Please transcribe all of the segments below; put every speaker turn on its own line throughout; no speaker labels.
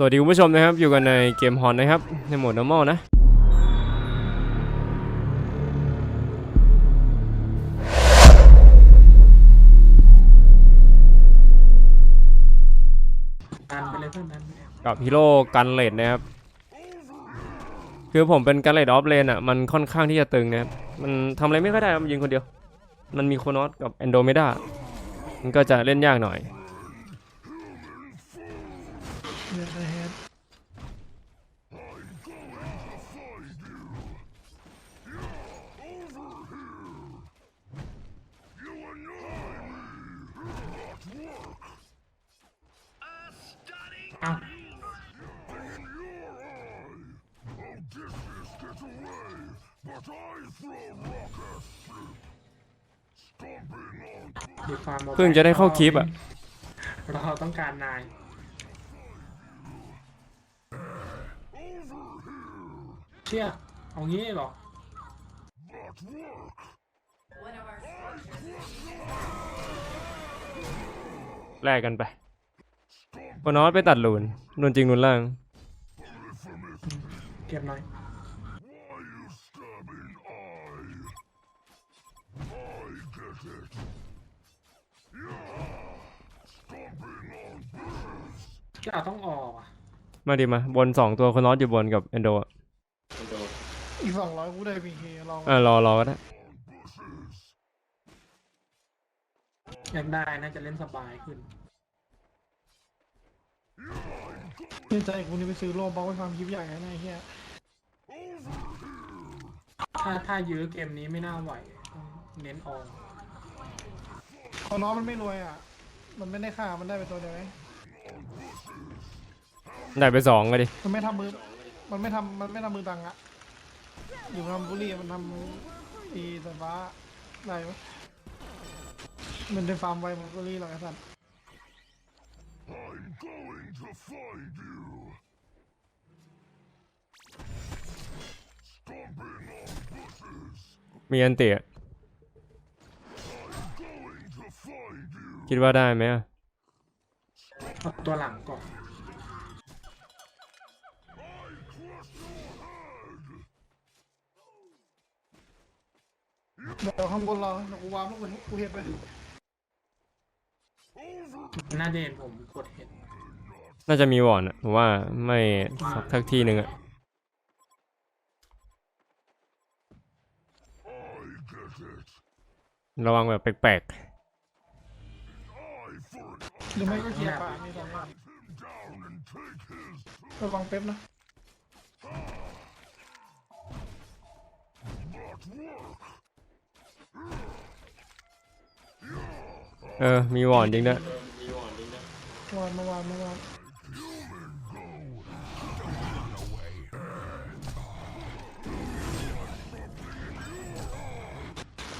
สวัสดีคุณผู้ชมนะครับ อยู่กันในเกมฮอนนะครับ ในโหมด normal นะ
ดันไปเลยเพื่อนดันไปเลย
กับฮีโร่กันเลดนะครับ คือผมเป็นกันเลดออฟเลนอะ มันค่อนข้างที่จะตึงนะครับมันทำอะไรไม่ค่อยได้ครับมันยิงคนเดียว มันมีโคโนอสกับแอนโดเมดามันก็จะเล่นยากหน่อย
มีความบา
เพิ่งจะได้เข้าคลิปอะ
เราต้องการนาย เชี่ยเอางี้เหรอ
แลกกันไปโคโนอสไปตัดลูนลูนจริงลูนล่าง
เก็บหน่อย ที่เราต้องออกอะ
มาดิมาบนสองตัวโคโนอสอยู่บนกับแอนโดอะ
อีกสองร้อยกูได้พีเคลอง
อะรอรอก็ได้
อยากได้น่าจะเล่นสบายขึ้น
เชื่อใจกูนี่ไปซื้อโลบอกไปฟาร์มคลิปใหญ่นะไอ้เหี้ย
ถ้าถ้ายื้อเกมนี้ไม่น่าไหวต้องเน้นออก
คอน้องมันไม่รวยอะ มันไม่ได้ค่ามันได้ไปตัวเดียวเอง
ได้ไปสองก็ดิ
มันไม่ทำมือ มันไม่ทำมันไม่ทำมือตังค์อะอยู่ทำบุรีมันทำอีสายฟ้าได้ไหมมันได้ฟาร์มไวมันบุรีหรอกไอ้สัตว์
มีอันเตะคิดว่าได้ไหมอะ
เอาตัวหลังก่อน
เดี๋ยวข้างบนเราเดี๋ยวกูวางลงไปกูเห็นไป
น่าจะเห็นผมกดเห็น
น่าจะมีวอนอะผมว่าไม่สักทักทีหนึ่งอะระวังแบบแปลก
หรือไม่ก็เคลียร์ป่ามีสองอย่างระวังเป๊ปนะ
ๆ เออ มีวอนจริงด้วย
วานมาวานมาวาน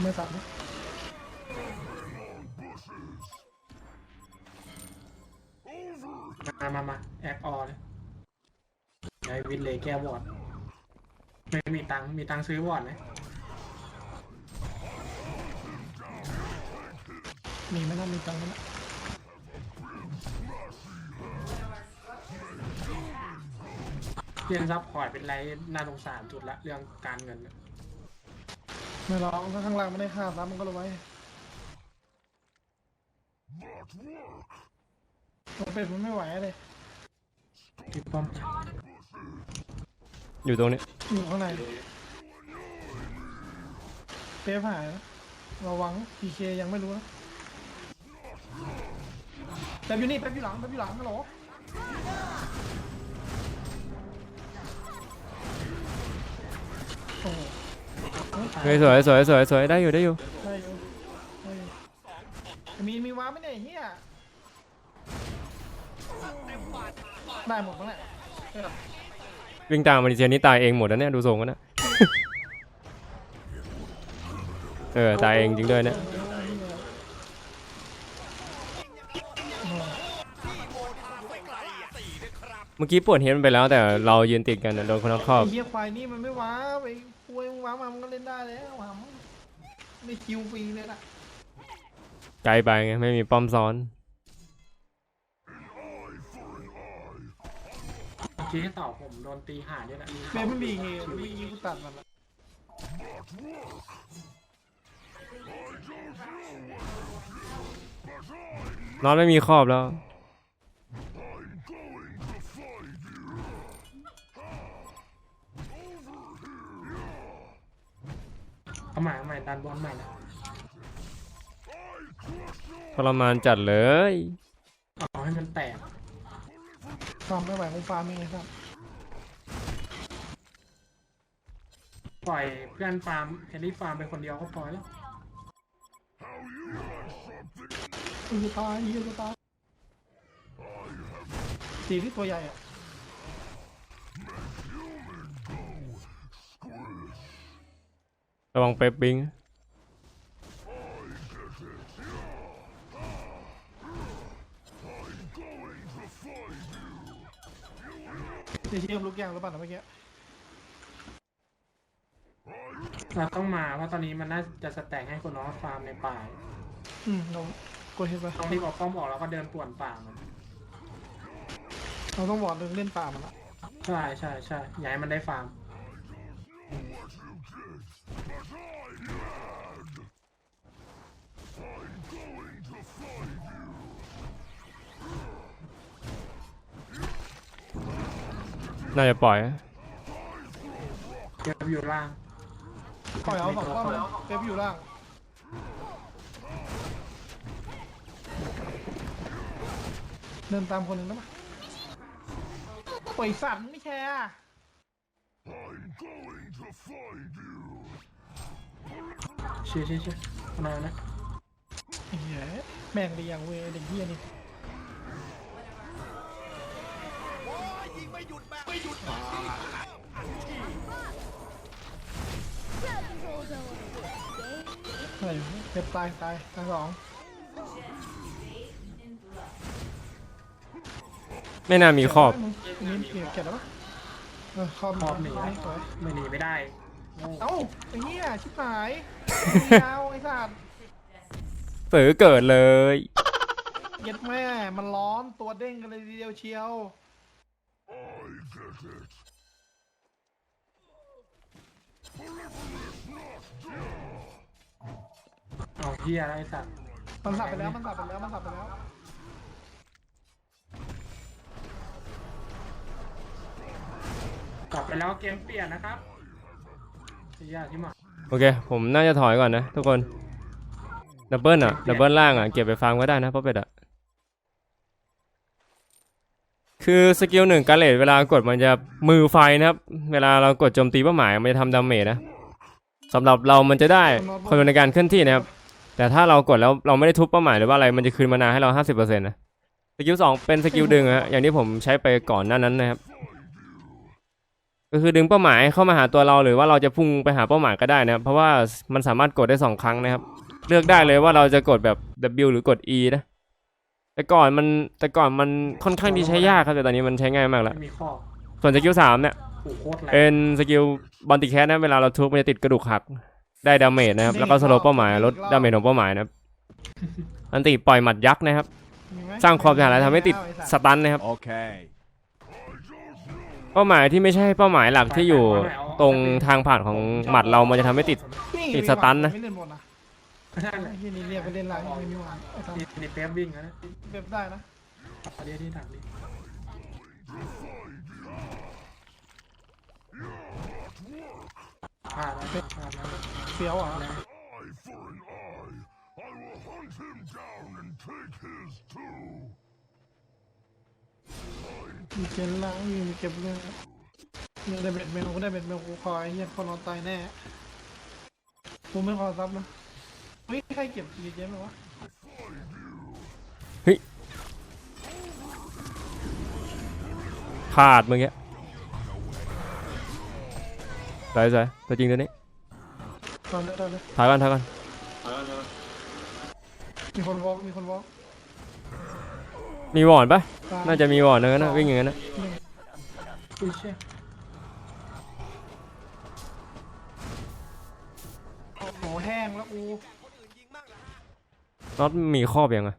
ไม่ตัดนะ
มามามาแอคออเลยไอวินเลยแก้วอร์ดไม่มีตังค์มีตังค์ซื้อวอร์ดไหม
มีไหม่น่ามีตังค์นะ
เรื่องซับพอร์ตเป็นไรน่าสงสารสุดละเรื่องการเงินน่ะ
ไม่ร้องถ้าข้างล่างไม่ได้ค่าซ้ำมันก็รู้ไว้เราเป็ดมันไม่ไหวเลย
ที่ป้อม
อยู่ตรงนี้
อยู่ข้างในเป๊ปหายนะระวังพีเคยังไม่รู้นะ แป๊บอยู่นี่แป๊บอยู่หลังแป๊บอยู่หลังฮัลโหลโอ้โห
เฮ้ยสวยสวยสวยสวยได้อยู่ได้อยู่
ได้อยู่ได้อยู่มีมีว้าร์ปไหมเนี่ยไอ้เฮียได้หมดมั้งแหละเออ
วิ่งตามมาดิเซียนี่ตายเองหมดแล้วเนี่ยดูทรงกันนะ เออตายเองจริงด้วยเนี่ย เมื่อกี้ปวดเฮดมันไปแล้วแต่เรายืนติดกันนะโดนคนนับครอบ
ไอ้เฮียควายนี่มันไม่ว้าไปคุยมึงว้ามามันก็เล่นได้แล้วหามไม่คิวฟรีเลยล่ะ
ไกลไปไงไม่มีป้อมซ้อน
กี้ต่อผมโดนตีหาด้วยนะ
เบนไม่มีเฮเมื่อกี้กูตัดมันละ
นอนไม่มีครอบแล้ว
เอาใหม่เอาใหม่ดันบอลใหม่นะ
ทรมานจัดเลย
เอาให้มันแตก
ฟาร์มไม่ไหวกูฟาร์มเองครับ
ปล่อยเพื่อนฟาร์มแฮร์รี่ฟาร์มไปคนเดียวก็พอแล้ว
กูจะตายกูจะตายสีที่ตัวใหญ่อะ
ระวังเป๊ปบิง
สีเชื่อมลูกแก้วหรือเปล่านะเมื่อกี้
เราต้องมาเพราะตอนนี้มันน่าจะสแต็กให้คนน้องฟาร์มในป่า
อืมเรากดเห็นไป
ต้องรีบเอาป้อมออกแล้วก็เดินป่วนป่ามัน
เราต้องบอดเรื่องเล่นป่ามันละ
ใช่ใช่ใช่อย้ายมันได้ฟาร์ม
น่าจะปล่อย
เก็บอยู่ล่าง
ปล่อยเอาสองข้อเลยเป๊ปอยู่ล่าง เดินตามคนหนึ่งได้ปะปล่อยสัตว์ไม่แชร์อะ
เชี่ยเชี่ยเชี่ยเอาหน่อยนะ
ไอ้เหี้ยแม่งดีอย่างเวยเด็กเหี้ยนี่อะไรอยู่เจ็บตายตายตายสอง
ไม่น่ามีครอบ
มึงมีเก็บเก็บแล้วปะเออครอบ
ครอบหนี
ไอ้สวย
ไม่หนีไม่ได้โง่
เอ้าไอ้เหี้ยชิบหายยาวไอ้สัตว์
สือเกิดเลย
เย็ดแม่ มันร้อนตัวเด้งกันเลยทีเดียวเชียว
เอาเฮียอะไรไอ้สัตว์
มันสับไปแล้ว มันสับไปแล้ว มันสับไปแล้ว
กลับไปแล้วเกมเปลี่ยนนะครับ เฮียที่หมา
โอเค ผมน่าจะถอยก่อนนะทุกคน ดับเบิลอะ ดับเบิลล่างอะ เก็บไปฟาร์มก็ได้นะเพราะเป็ดอะ คือสกิลหนึ่งการเลดเวลากดมันจะมือไฟนะครับ เวลาเรากดโจมตีเป้าหมายมันจะทำดาเมจนะสำหรับเรามันจะได้ความเร็วในการเคลื่อนที่นะครับ แต่ถ้าเรากดแล้วเราไม่ได้ทุบเป้าหมายหรือว่าอะไรมันจะคืนมานาให้เราห้าสิบเปอร์เซ็นะ สกิลสองเป็นสกิลดึงอะอย่างที่ผมใช้ไปก่อนหน้านั้นนะครับ ก็คือดึงเป้าหมายเข้ามาหาตัวเราหรือว่าเราจะพุ่งไปหาเป้าหมายก็ได้นะครับเพราะว่ามันสามารถกดได้สองครั้งนะครับ เลือกได้เลยว่าเราจะกดแบบ W หรือกด E นะแต่ก่อนมันแต่ก่อนมันค่อนข้างที่ใช้ยากครับแต่ตอนนี้มันใช้ง่ายมากแล้ว
ไม่มีข้อ
ส่วนสกิลสามเนี่ย
ผูกโคตรแรง
เป็นสกิลบอลติแคสนะเวลาเราทุบมันจะติดกระดูกหักได้ดาเมจนะครับแล้วก็สโลว์เป้าหมายลดดาเมจของเป้าหมายนะครับอันติปล่อยหมัดยักษ์นะครับ
มีไหม
สร้างความเสียหายและทำให้ติดสตันนะครับ
Okay.
เป้าหมายที่ไม่ใช่เป้าหมายหลักที่อยู่ตรงทางผ่านของหมัดเรามันจะทำให้ติด ติดสตันนะ
ไม่เล่นบนนะ
นั่นแหละ
ไอ้เหี้ยนี่เรียกไปเล่นหลังไม่มีหวังไอ้สัตว์
นี่นี่เป๊ปวิ่งแล้วนะ
เว็บได้นะ
เอาเรียกที่ถักดิพลาดแล้วพลาดแล้ว
เฟี้ยวอะ
แล้ว
มีเจนล่างมีเก็บเรื่องยังได้เบ็ดเมลก็ได้เบ็ดเมลกูคอยเฮียคนนอนตายแน่กูไม่ขอซับนะเฮ้ยใครเก็บรีเจนไหมวะ
ขาดเมื่อกี้ใส่ใส่ตัวจริงตัวนี้
ตอนนี้ตอนนี้
ถอยก่อนถอยก่อน
มีคนวอล์กมีคนวอล์ก
มีวอร์ดปะน่าจะมีวอร์ดนะงั้นนะวิ่งอย่างนั้นนะ
อุ้ยเชี่ย
โอ้โหแห้งแล้วกู
น็อตมีครอบยังอะ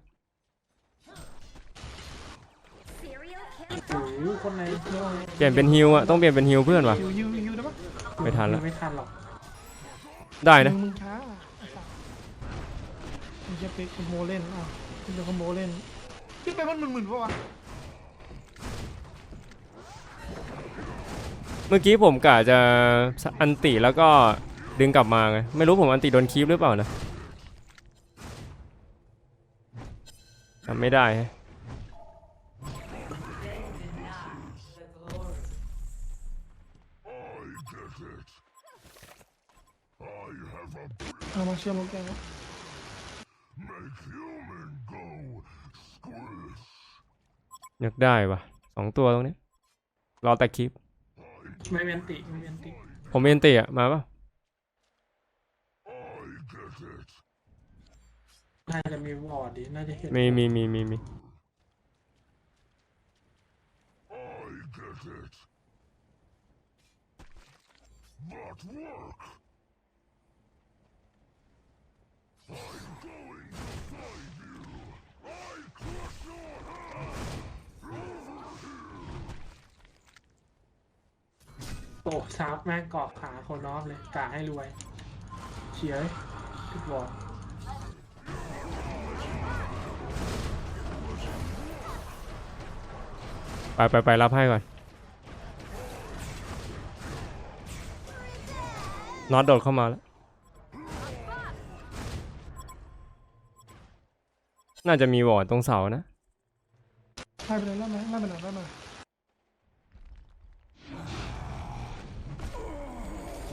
Serial
โอ้โหคนใน
เดี๋ยว
เปลี่ยนเป็นฮิวอะต้องเปลี่ยนเป็นฮิวเพื่อนวะ
ฮิวฮิวฮิวได้ปะ
ไม่ทันละ
ไม่ทันหรอก
ได้นะ
มึงช้าไอ้สัสมึงจะไปคอมโบเล่นอะมึงจะคอมโบเล่น ขึ้นไปมันหมื่นๆปะวะ
เมื่อกี้ผมกะจะอันติแล้วก็ดึงกลับมาไงไม่รู้ผมอันติโดนคีฟหรือเปล่านะจำไม่ได้แฮะ
เอามาเชื่อมโปรแกรมวะ
อยากได้ปะสองตัวตรงนี้ รอแต่คลิป
ไม่เวียนติไม่เวียนติ
ผมเอ็นติอะมาปะ
น่าจะมีวอร์ดดิน่าจะเห็น
มีมีมีมีมี
โอ้ซับแม่งเกาะขาคนนอฟเลยกะให้รวยเฉียร์ทุกวอร์ด
ไปไปไปรับให้ก่อนน็อตโดดเข้ามาแล้ว น่าจะมีวอร์ดตรงเสานะ
ไล่ไปเลยไล่ไปไล่ไปไหนไล่ไป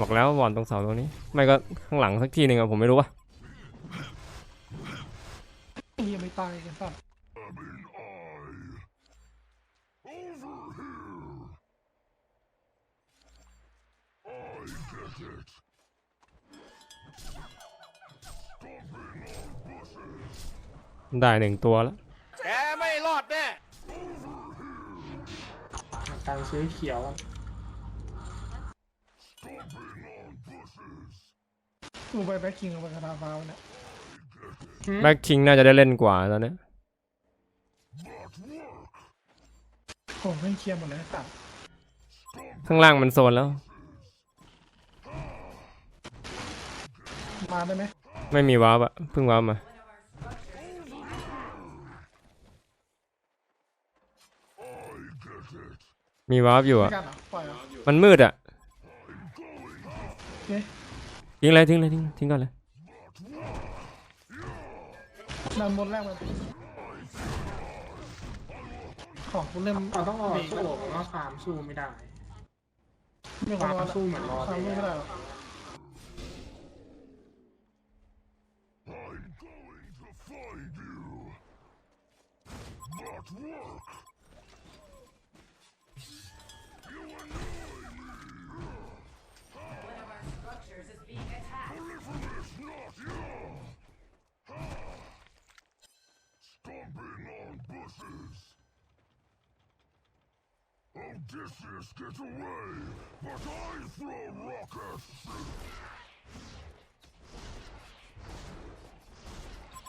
บอกแล้ววอร์ดตรงเสาตรงนี้ ไม่ก็ข้างหลังสักทีหนึ่งอะผมไม่รู้ว่า
ไอ้เหี้ยังไม่ตายกันสัตว์
ได้หนึ่งตัวแล้ว
ตังค์ซื้อเขียว
กูไปแบ็คคิงกับไปคาราฟ้าวะเนี่ย
แบ็คคิงน่าจะได้เล่นกว่าตอนนี้
ผมให้เคลียร์หมดเลยไอ้สัตว์
ข้างล่างมันโซนแล้ว
มาได้ไหม
ไม่มีวาร์ปอะเพิ่งวาร์ปมา มีวาร์ปอยู่
ไม่
อะ
กันเหรอปล่อยเหรอ
มันมืดอะ
โอเค
ทิ้งเลยทิ้งเลยทิ้งทิ้งก่อนเลย
ดันบนแรกไปของกูเริ่ม
เราต้องรอสู้เพราะว่าฟาร์มสู้ไม่ได้
ไม่ขอ
ฟาร์
รอ
ม
ละ
สู้เหมือนรอ
ทำไม่ได้หรอก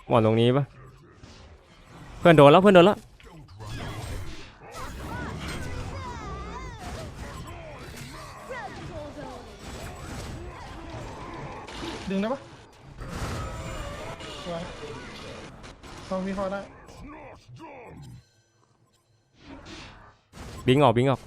หมอนตรงนี้ปะเพื่อนโดนแล้วเพื่อนโดนแล้ว
ดึงได้ปะไว้ลองวิเคราะห์ได้
บิงออกบิงออก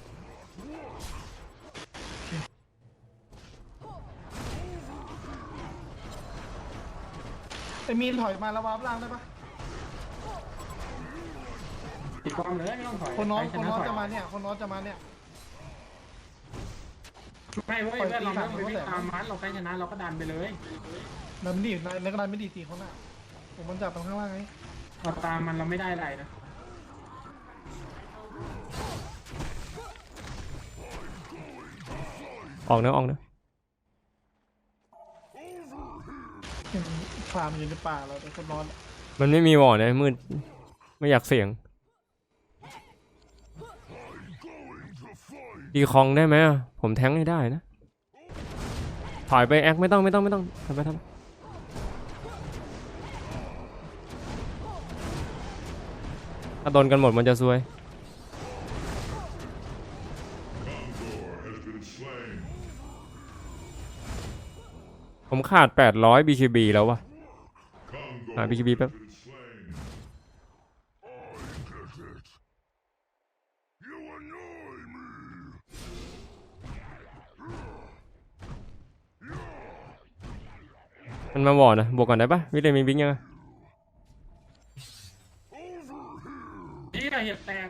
ไอ้มีนถอยมาแล้ววาร์ปล่างได้ปะ
ติดความเลยไม่ต้องถอย
คนน้อง
ใร
คน
ชะ
น้อง
ถย
จะมาเนี่ย คนน้องจะมาเนี่ย
ไม่เว้ย
ปล่อย
เพื่อนเรา
ตี
ไม่
สาม
ต้องไปวิ่ง
เขาแต่
ตามมันเราใกล้ชนะเราก็ดันไปเลย
ดันไม่ดีในในกระดานไม่ดีสี่คนอะผมมันจับตรงข้างล่างไง
เราตามมันเราไม่ได้อะไรนะ
ออกเนอะออกเนอะ
เห็นฟาร์มอยู่ในป่าเราแต่คนร้อน
มันไม่มีวอร์ดนะมืดไม่อยากเสี่ยงดีคองได้ไหมอะผมแทงให้ได้นะถอยไปแอคไม่ต้องไม่ต้องไม่ต้องทำไปทำไปถ้าโดนกันหมดมันจะซวย ผมขาด 800 BKB แล้ววะหา BKB แป๊บมันมาบอดนะ บวกก่อนได้ปะวิเลยมีบิงยัง
นี่นะเห็ดแตก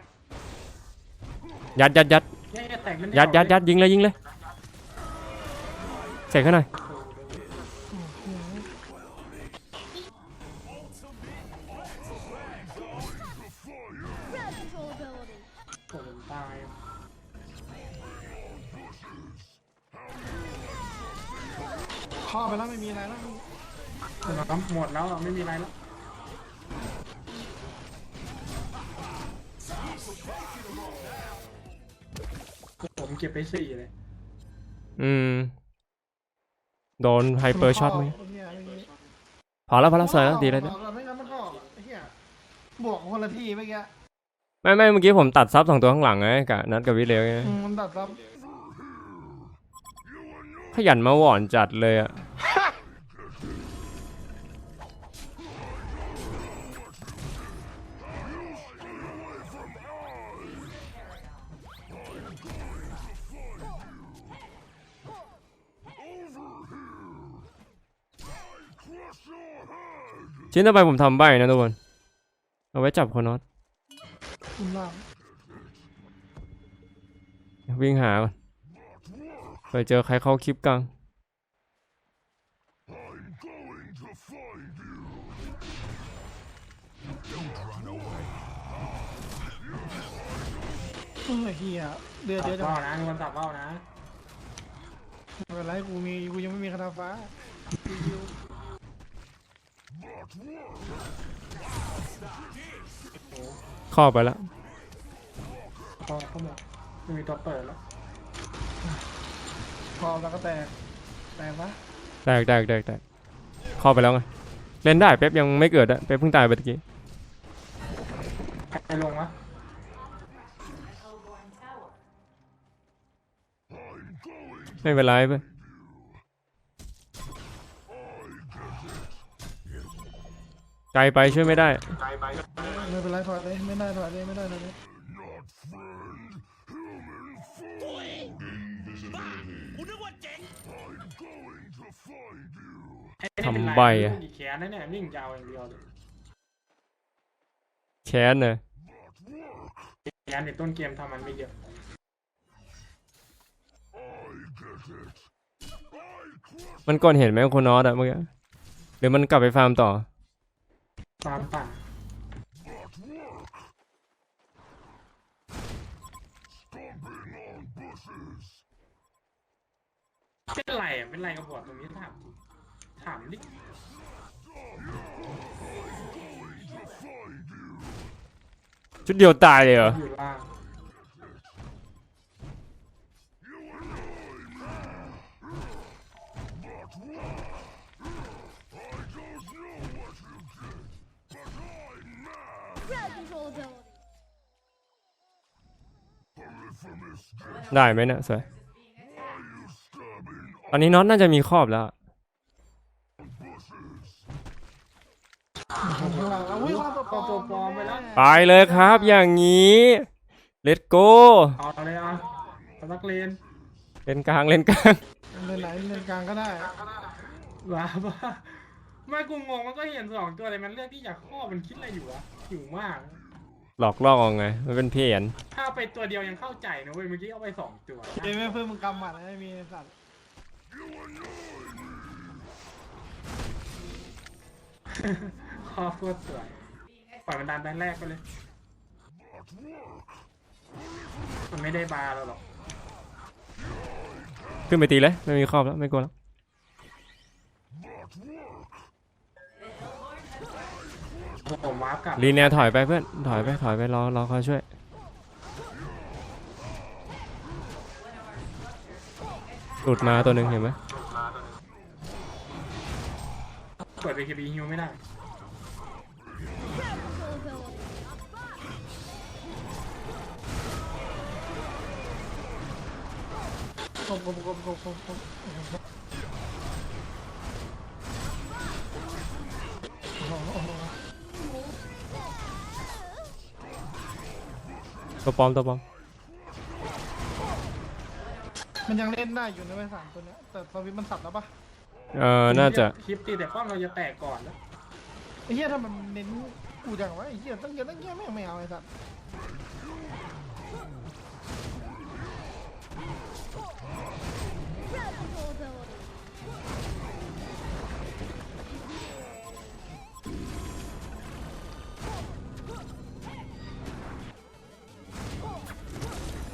ยัดยัดยัด
เนี่ยเห็ดแตกมัน
ยัดยัดยัดยิงเลยยิงเลยเสกขึ้นหน่อย
ไม่มีอะไรแล้ว
ผมเก็บไปสี่เลย
อืม โดนไฮเปอร์ช็อตไหม
ไอ้เหี้ยไม่มี
พอแล้วพอแล้วสวยแล้วดีแล้ว
บ
ดี
อกแล้วไม่งั้นมันก็ออกไอ้เหี้ยบวกคนละที่เมื่อกี้
ไม่ไม่เมื่อกี้ผมตัดซับสองตัวข้างหลังไงกับนัดกับวิเลวไง
อืมมันตัดซับ
ขยันมาหวอนจัดเลยอะ ชิ้นต่อไปผมทำใบนะทุกคน เอาไว้จับโคนอต
คุณล่าง
วิ่งหาก่อนไปเจอใครเข้าคลิปกลาง
เออเหี้ยเดือด
สั
เดือด
บ
จัง
เบ้านะมีคนสับเบ้านะ
ไม่เป็นไรกูมีกูยังไม่มีคาถาฟ้าชิว
เข้าไปแล้ว
พอเขาบอกไม่มีตัวเปิดแล้ว
ๆพอแล้วก็แตกแตกปะ
แตกแตกแตกแตกเข้าไปแล้วไงเล่นได้เป๊ปยังไม่เกิดอะเป๊ปเพิ่งตายไปตะกี้
ใครลงวะ
ไม่เป็นไรเพื่อน ไกลไปช่วยไม่ได้
ไม่เป็นไรถอยเลยไม่ได้ถอยเลยไม่ได้ถอยเลย
ไอ้นี่เป็น
ทำ
ไร
ใบอะ
อีกแขนนะเนี่ยนิ่งยาวอย่างเดียวเลย
แค้นเลย
แขนในต้นเกมทำมันไม่เยอะ
มันก่อนเห็นไหมโคนอสอะเมื่อกี้หรือมันกลับไปฟาร์มต่อ
ตามป่าเป็นไรอะเป็นไรกับบอดตรงนี้ถามจริงถามดิ
ชุดเดียวตายเลยเหรอ
อยู่ล่าง
ได้ไหมเนี่ยสวยตอนนี้น็อตน่าจะมีครอบแล้ว
ข้างหลังอะอุ้ยว่าตัวปล
เอา
อ
ตัว
ม
ปลอมไปแล้ว
ไปเลยครับ อย่างนี้ let's go
เอาเลยอะสมักเลน
เล่นกลางเล่นกลาง
เล่นไหนเล่นกลางก็ได้
ว้าบ้าไม่กูงงมันก็เห็นสองตัวเลยมันเลือกที่จะข้อมันคิดอะไรอยู่วะหิวมาก
หลอกล่อไง มันเป็นเพยน
ถ้าเอาไปตัวเดียวยังเข้าใจนะเว้ย เมื่อกี้เอาไปสองตัว
เอ้ยไม่เพิ่มมึงกำหมัดให้มีไอ้สัตว์
คอโคตรสวยปล่อยมันดันแบนแรกไปเลย มันไม่ได้บาร์เราหรอก
ขึ้นไปตีเลย ไม่มีครอบแล้ว ไม่กลัวแล้ว
ผมวาร์ปกลับ
รีเนียถอยไปเพื่อน ถอยไปถอยไปรอรอเขาช่วย หลุดมาตัวหนึ่งเห็นไหม
เปิด BKB ฮิวไม่ได้
กบกบกบกบกบ
ตัวปลอมตัวปลอม
มันยังเล่นได้อยู่ในเว้ยสามตัวเนี้ยแต่สวิตช์มันสับแล้วปะ
เออน่าจะ
คลิปตีแต่ป้อมเราจะแตกก่อนแล้ว
ไอ้เหี้ยถ้ามันเน้นกูจังวะไอ้เหี้ยตั้งเยอะตั้งแยะไม่เอาไม่เอาไอ้สัตว์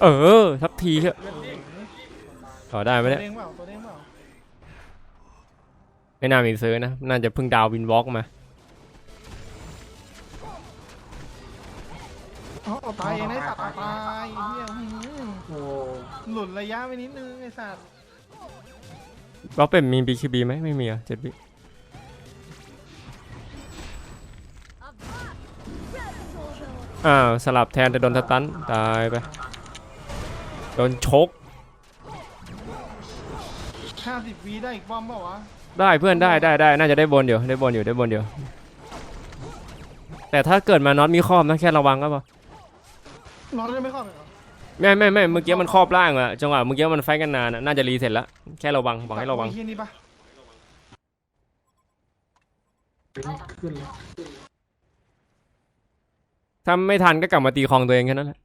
เออทักทีเถอะ
เลือดเด้ง
ต่อได้ไหม
ตัว
เนี่ย
เด้งเปล่าตัวเด้งเปล่า
ไม่น่ามีซื้อนะ น่าจะเพิ่งดาววินวอล์กมา
อ๋อเอาตายเองนะไอ้สัตว์เอาตายไอ้เหี้ยอื้อหือ
โอ้
หลุดระยะไปนิดนึงไอ้สัตว์
วอล์กเป็นมี BKB ไหมไม่มีอะเจ็ดบิอ้าวสลับแทนแต่โดนสตันตายไป โดนชก
ห้าสิบวีได้อีกป้อมเปล่าวะ
ได้เพื่อนได้ได้ได้น่าจะได้บนอยู่ได้บนอยู่ได้บนอยู่ แต่ถ้าเกิดมาน็อตมีครอบนะแค่ระวังก็พอ
น็อตยังไม่เข้าเลยเหรอ
ไม่ไม่ไม่เมื่อกี้มันครอบล่างอะจังหวะเมื่อกี้มันไฟท์กันนานอะน่าจะรีเสร็จแล้วแค่ระวังบอกให้ระวัง
ไอ้เหี้ยนี่ปะ
ขึ้นเลย
ถ้าไม่ทันก็กลับมาตีคลองตัวเองแค่นั้นแหละ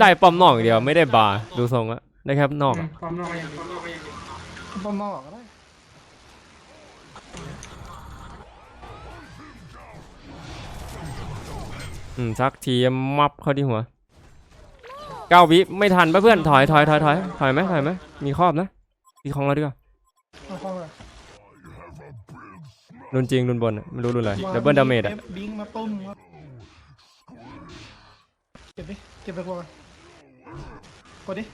ได้ป้อมนอกอย่างเดียวไม่ได้บาร์ดูทรงอะได้แค่นอกอะ
ป้อมนอกก็ยังดี
ป้อมนอกก็ได้
อืมสักทีมับเข้าที่หัวเก้าวิไม่ทันปะเพื่อนถอยถอยถอยถอยถอยไหมถอยไหมมีครอบนะตีคลองเราดีกว่า
เอาป้อมเลย
รุนจริงรุนบนอะไม่รู้รุนอะไรดับเบิลดาเมจอะ
อฟบิงมาตุ้มครับเก็บดิ เก็บไปกว่ากันกดดิ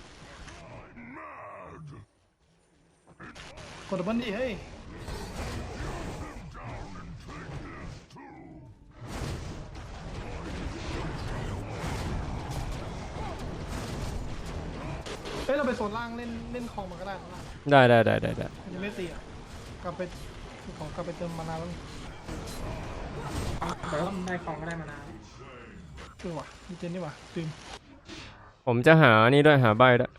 กดดับเบิลดิเฮ้ยเฮ้ยเราไปโซนล่างเล่นเล่นคลองมันก็ได้นะ
ได้ได้ได้ได้ได้
มันยังไม่ตีอะ กลับไปของกลับไปเติมมานานแล้ว
แต่ว่าได้ของก็ได้มานาน
เออว่ะมีเจนนี่ว่ะตื่น
ผมจะหานี่ด้วยหาใบด้วย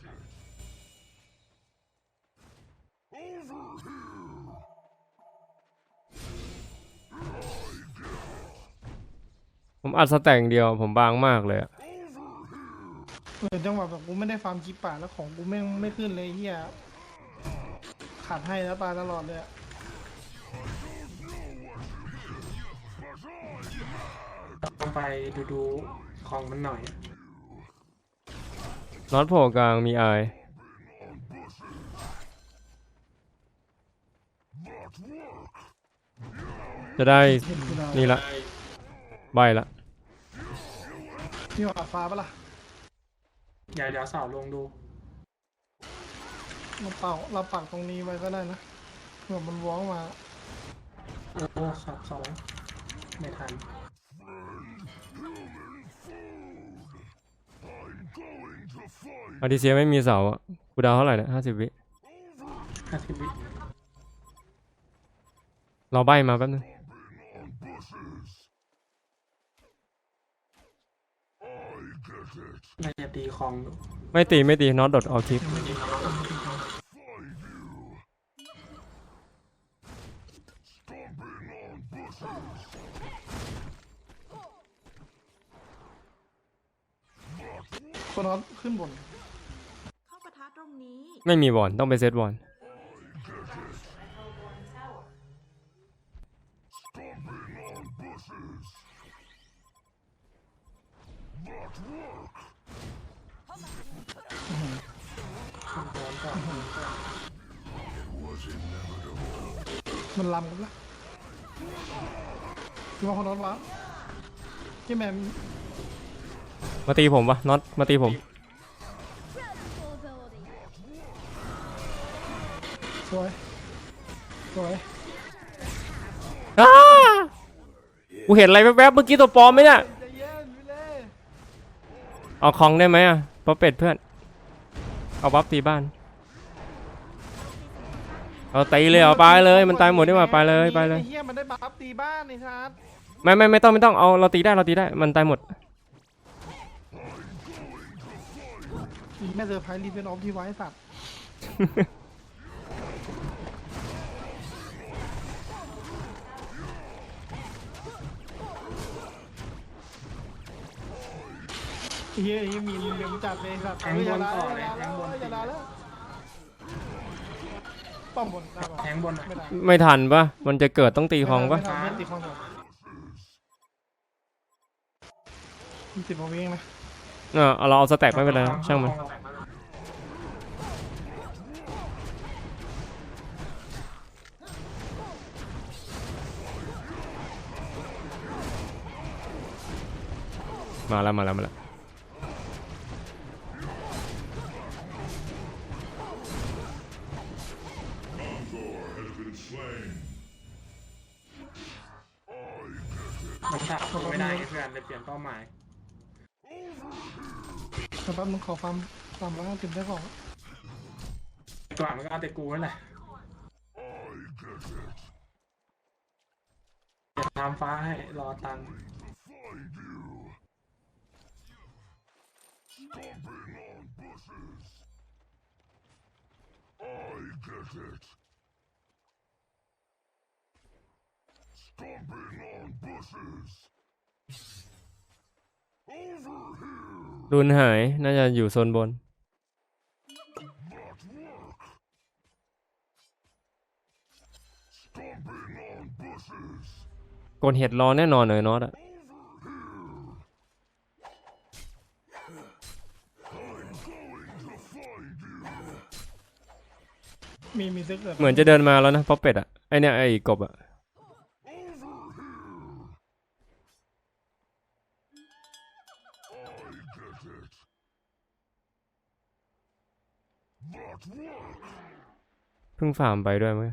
ผมอัดสแต็งเดียวผมบางมากเลยอะ
เออจังหวะแบบกูไม่ได้ฟาร์มกีป่าแล้วของกูแม่งไม่ขึ้นเลยเฮียขาดให้แล้วตายตลอดเลยอะ
ไปดูดูของมันหน่อย
น็อตโผล่กลางมีไอจะได้
เห็นกูดาว
นี่ละใบละ
นี่ว่าฟ้าปะล่ะ
อย่าเดี๋ยวเสาลงดู
เราเป่าเราปักตรงนี้ไว้ก็ได้นะเผื่อมันว้องมา
โอ้สับสองไม่ทัน
อาร์ติเซียไม่มีเสาอะกูดาวเท่าไหร่เนี่ยห้าสิบวิ
ห้าสิบวิ
เราใบมาแป๊บนึง
น่าจะตีของอยู่
ไม่ตีไม่ตีน็อตดดออกคลิป
คนน็อตขึ้นบน
เข้าปะทะตรงนี้
ไม่มีบอลต้องไปเซตบอล
มาตี
ผมปะน็อตมาตีผม
สวย สวย
อ้ากูเห็นอะไรแวบๆเมื่อกี้ตัวปลอมไหมเนี่ย
ใจเย็นพี่เล่
เอาคลองได้ไหมอะป๊อปเป็ดเพื่อน เอาบัฟตีบ้าน เอาตีเลยเอาไปเลย มันตายหมดดีกว่าไปเลยไปเลย
ไอ้เฮียมันได้บัฟตีบ้านไอ้ชัด
ไม่ไม่ไม่ต้องไม่ต้องเอาเราตีได้เราตีได้มันตายหมด
อีแม่เซอร์ไพรส์รีเวนออฟที่ไว้สัตว์เฮียเฮียมีเดี๋ยวมันจัดเลยสัตว์
แทงบนต่อเลย
อย่า
แทงบน
อย่าด่าแล้วป้อมบนได้ปะ
แทงบนหน่อย
ไม่ได้
ไม่ทันปะมันจะเกิดต้องตีคลองปะ
ไม่ทันไม่ทันตีคลองก่อนมีสิบกว่าวิเองนะ
เออเอาเราเอาสแต็กไม่เป็นไรนะช่างมันมาแล้วมาแล้วมาแล้ว
แต่แป๊บมึงขอฟามร์มแล้วก็ติดได้ของ
ก่อนมันก็เอาแต่กูนั่นแหละจะทำฟ้าให้รอตังค์
รุนหาย น่าจะอยู่โซนบน กดเห็ดรอแน่นอนเลยน็อตอะ
มีมีซึกเกิด
เหมือนจะเดินมาแล้วนะป๊อปเป็ดอะไอเนี่ยไอกบอะ พิ่งฟาร์มไปด้วยมั้ย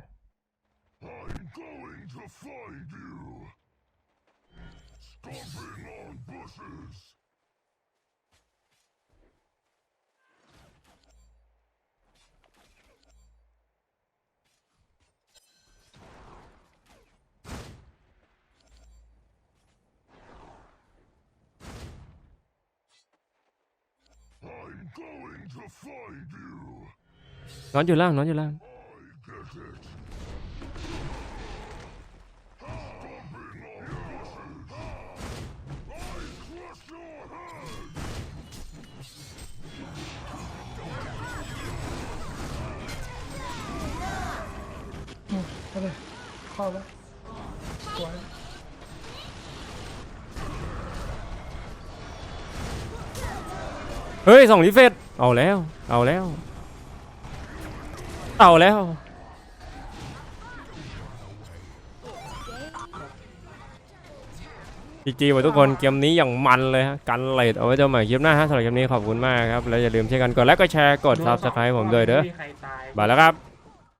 นอนอยู่ล่างนอนอยู่ล่าง
อืม เอาเลยเข้าแล้วสวย
เฮ้ยสองลิเฟตเอาแล้ว เอาแล้ว เอาแล้ว จีจีว่ะทุกคนเกมนี้อย่างมันเลยฮะกันเลดเอาไว้เจอใหม่คลิปหน้าฮะสำหรับคลิปนี้ขอบคุณมากครับแล้วอย่าลืมเช่นกันกดไลค์กดแชร์กดซับสไครต์ผมด้วยเด้อ
ไม่มีใครตาย
บายแล้วครับ